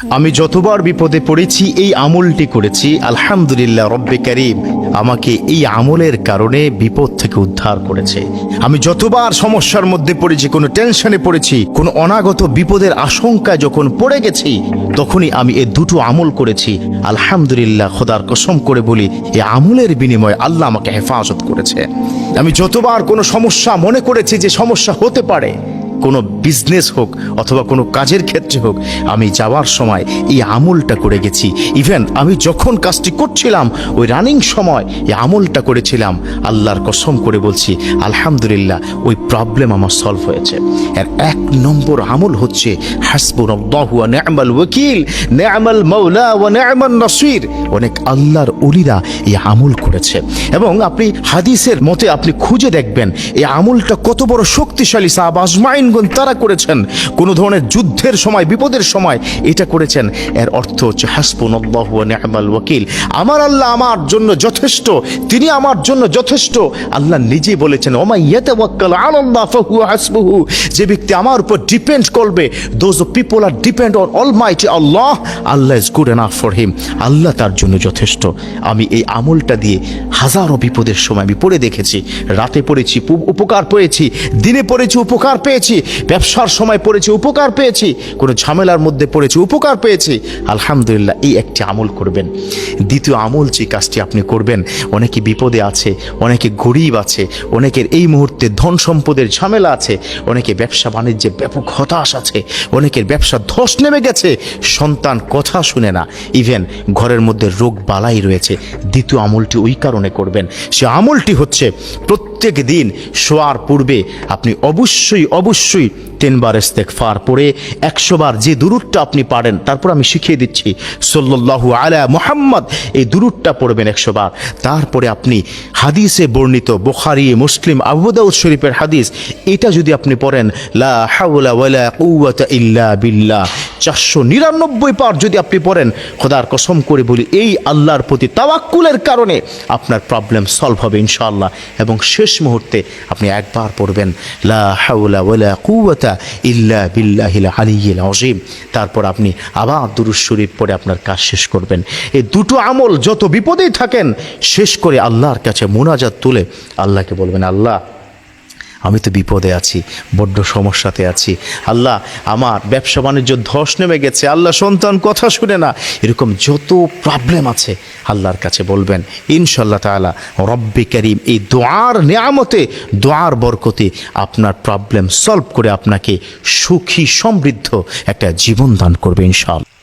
আমি যতবার বিপদে পড়েছি, এই আমলটি করেছি, আলহামদুলিল্লাহ রব্বে করিম, আমাকে এই আমলের কারণে বিপদ থেকে উদ্ধার করেছে। আমি যতবার সমস্যার মধ্যে পড়েছি, কোনো টেনশনে পড়েছি, কোনো অনাগত বিপদের আশঙ্কায় যখন পড়ে গেছি, তখনই আমি এ দুটো আমল করেছি। আলহামদুলিল্লাহ, খোদার কসম করে বলি এই আমলের বিনিময়ে আল্লাহ আমাকে হেফাজত করেছে। আমি যতবার কোনো সমস্যা মনে করেছি যে সমস্যা হতে পারে কোনো বিজনেস হোক অথবা কোনো কাজের ক্ষেত্রে হোক, আমি যাওয়ার সময় এই আমলটা করে গেছি। ইভেন আমি যখন কাজটি করছিলাম, ওই রানিং সময় এই আমলটা করেছিলাম, আল্লাহর কসম করে বলছি, আলহামদুলিল্লাহ, ওই প্রবলেম আমার সলভ হয়েছে। এর এক নম্বর আমল হচ্ছে হাসবুন আল্লাহুয়া নেমাল ওয়াকিল, নেমাল মৌলা ওয়া অনেক আল্লাহর অলিরা এই আমল করেছে। এবং আপনি হাদিসের মতে আপনি খুঁজে দেখবেন, এই আমলটা কত বড় শক্তিশালী সাহাব আজমাইনগণ তারা করেছেন। কোনো ধরনের যুদ্ধের সময়, বিপদের সময় এটা করেছেন। এর অর্থ হচ্ছে হাসবুন আল্লাহ ওয়াকিল। আমার আল্লাহ আমার জন্য যথেষ্ট, তিনি আমার জন্য যথেষ্ট। আল্লাহ নিজে বলেছেন ওমা ইয়াতাওয়াক্কাল আলাল্লাহ ফাহুয়া হাসবুহু। যে ব্যক্তি আমার উপর ডিপেন্ড করবে those people R depend on almighty Allah Allah is good enough for him Allah তার জন্য যথেষ্ট। আমি এই আমলটা দিয়ে হাজারো বিপদের সময় আমি পড়ে দেখেছি। রাতে পড়েছি উপকার পেয়েছি, দিনে পড়েছি, উপকার পেয়েছি। ব্যবসার সময় পড়েছি, উপকার পেয়েছি, কোনো ঝামেলার মধ্যে পড়েছি, উপকার পেয়েছি। আলহামদুলিল্লাহ, এই একটি আমল করবেন। দ্বিতীয় আমল যে কাজটি আপনি করবেন, অনেকে বিপদে আছে, অনেকে গরিব আছে, অনেকের এই মুহূর্তে ধন সম্পদের ঝামেলা আছে, অনেকে ব্যবসা বাণিজ্যে ব্যাপক হতাশ আছে, অনেকের ব্যবসা ধস নেমে গেছে, সন্তান কথা শুনে না। ইভেন ঘরের মধ্যে রোগ বালাই রয়েছে, দ্বিতীয় আমলটি ওই কারণে করবেন। সে আমলটি হচ্ছে, প্রত্যেক দিন শোয়ার পূর্বে আপনি অবশ্যই অবশ্যই তিনবার ইস্তেকফার পড়ে একশো বার যে দুরুদটা আপনি পারেন, তারপর আমি শিখিয়ে দিচ্ছি, সল্লাল্লাহু আলা মোহাম্মদ, এই দুরুদটা পড়বেন একশো বার তারপরে আপনি হাদিসে বর্ণিত বোখারি, মুসলিম আবুদাউদ শরীফের হাদিস, এটা যদি আপনি পড়েন, লা কুওয়াতা ইল্লা বিল্লাহ। চারশো নিরানব্বই পার যদি আপনি পড়েন, খোদার কসম করে বলি, এই আল্লাহর প্রতি তাওয়াক্কুলের কারণে আপনার প্রবলেম সলভ হবে ইনশাআল্লাহ। এবং শেষ মুহূর্তে আপনি একবার পড়বেন, লা হাউলা ওয়ালা ইল্লা তারপর আপনি আবার দুরুদ শরীফ পরে আপনার কাজ শেষ করবেন। এই দুটো আমল যত বিপদেই থাকেন, শেষ করে আল্লাহর কাছে মোনাজাত তুলে আল্লাহকে বলবেন, আল্লাহ আমি তো বিপদে আছি, বড্ড সমস্যাতে আছি। আল্লাহ আমার ব্যবসা বাণিজ্য ধস নেমে গেছে, আল্লাহ সন্তান কথা শুনে না। এরকম যত প্রবলেম আছে, আল্লাহর কাছে বলবেন ইনশাল্লাহ তাআলা, রব্বে করিম এই দোয়ার নিয়ামতে, দোয়ার বরকতে আপনার প্রবলেম সলভ করে আপনাকে সুখী, সমৃদ্ধ একটা জীবন দান করবে ইনশাআল্লাহ।